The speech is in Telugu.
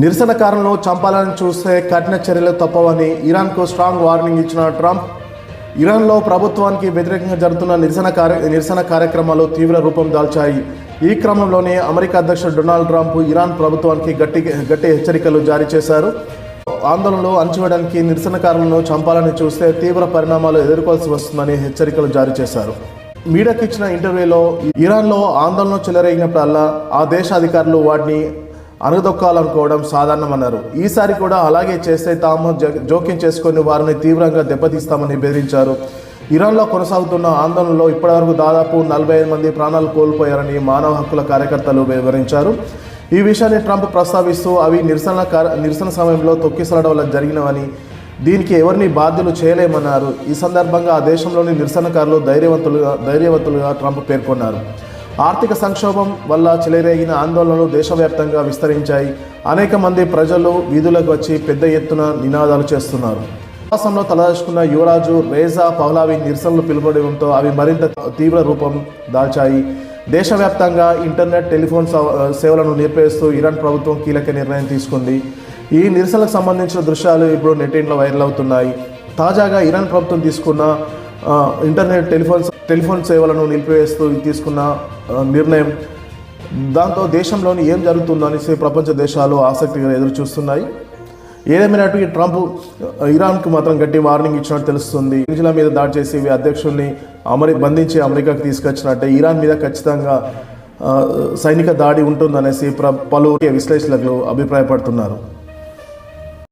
నిరసనకారులను చంపాలని చూస్తే కఠిన చర్యలు తప్పవని ఇరాన్కు స్ట్రాంగ్ వార్నింగ్ ఇచ్చిన ట్రంప్ ఇరాన్లో ప్రభుత్వానికి వ్యతిరేకంగా జరుగుతున్న నిరసన కార్య నిరసన కార్యక్రమాలు తీవ్ర రూపం దాల్చాయి. ఈ క్రమంలోనే అమెరికా అధ్యక్షుడు డొనాల్డ్ ట్రంప్ ఇరాన్ ప్రభుత్వానికి గట్టి గట్టి హెచ్చరికలు జారీ చేశారు. ఆందోళనలు అణచివేయడానికి నిరసనకారులను చంపాలని చూస్తే తీవ్ర పరిణామాలు ఎదుర్కోవాల్సి వస్తుందని హెచ్చరికలు జారీ చేశారు. మీడియాకి ఇచ్చిన ఇంటర్వ్యూలో ఇరాన్లో ఆందోళన చెలరేగినప్పుడల్లా ఆ దేశ అధికారులు వాటిని అణగదొక్కాలనుకోవడం సాధారణమన్నారు. ఈసారి కూడా అలాగే చేస్తే తాము జోక్యం చేసుకుని వారిని తీవ్రంగా దెబ్బతీస్తామని బెదిరించారు. ఇరాన్లో కొనసాగుతున్న ఆందోళనలో ఇప్పటివరకు దాదాపు నలభై ఐదు మంది ప్రాణాలు కోల్పోయారని మానవ హక్కుల కార్యకర్తలు వివరించారు. ఈ విషయాన్ని ట్రంప్ ప్రస్తావిస్తూ అవి నిరసన కార- నిరసన సమయంలో తొక్కిసలడం వల్ల జరిగినవని దీనికి ఎవరిని బాధ్యులు చేయలేమన్నారు. ఈ సందర్భంగా ఆ దేశంలోని నిరసనకారులు ధైర్యవంతులుగా ధైర్యవంతులుగా ట్రంప్ పేర్కొన్నారు. ఆర్థిక సంక్షోభం వల్ల చెలరేగిన ఆందోళనలు దేశవ్యాప్తంగా విస్తరించాయి. అనేక మంది ప్రజలు వీధులకు వచ్చి పెద్ద ఎత్తున నినాదాలు చేస్తున్నారు. ప్రవాసంలో తలదాచుకున్న యువరాజు రేజా పహ్లావి నిరసనలు పిలువడంతో అవి మరింత తీవ్ర రూపం దాల్చాయి. దేశవ్యాప్తంగా ఇంటర్నెట్ టెలిఫోన్ సేవలను నిలిపేస్తూ ఇరాన్ ప్రభుత్వం కీలక నిర్ణయం తీసుకుంది. ఈ నిరసనకు సంబంధించిన దృశ్యాలు ఇప్పుడు నెట్టింట్లో వైరల్ అవుతున్నాయి. తాజాగా ఇరాన్ ప్రభుత్వం తీసుకున్న ఇంటర్నెట్ టెలిఫోన్ టెలిఫోన్ సేవలను నిలిపివేస్తూ తీసుకున్న నిర్ణయం. దాంతో దేశంలోని ఏం జరుగుతుందో అనేసి ప్రపంచ దేశాలు ఆసక్తిగా ఎదురు చూస్తున్నాయి ఏదేమైనట్టు ఈ ట్రంప్ ఇరాన్కు మాత్రం గట్టి వార్నింగ్ ఇచ్చినట్టు తెలుస్తుంది. ఇంజిల మీద దాడి చేసి అధ్యక్షుల్ని అమరి బంధించి అమెరికాకు తీసుకొచ్చినట్టే. ఇరాన్ మీద ఖచ్చితంగా సైనిక దాడి ఉంటుందనేసి ప్ర పలు విశ్లేషకులు అభిప్రాయపడుతున్నారు.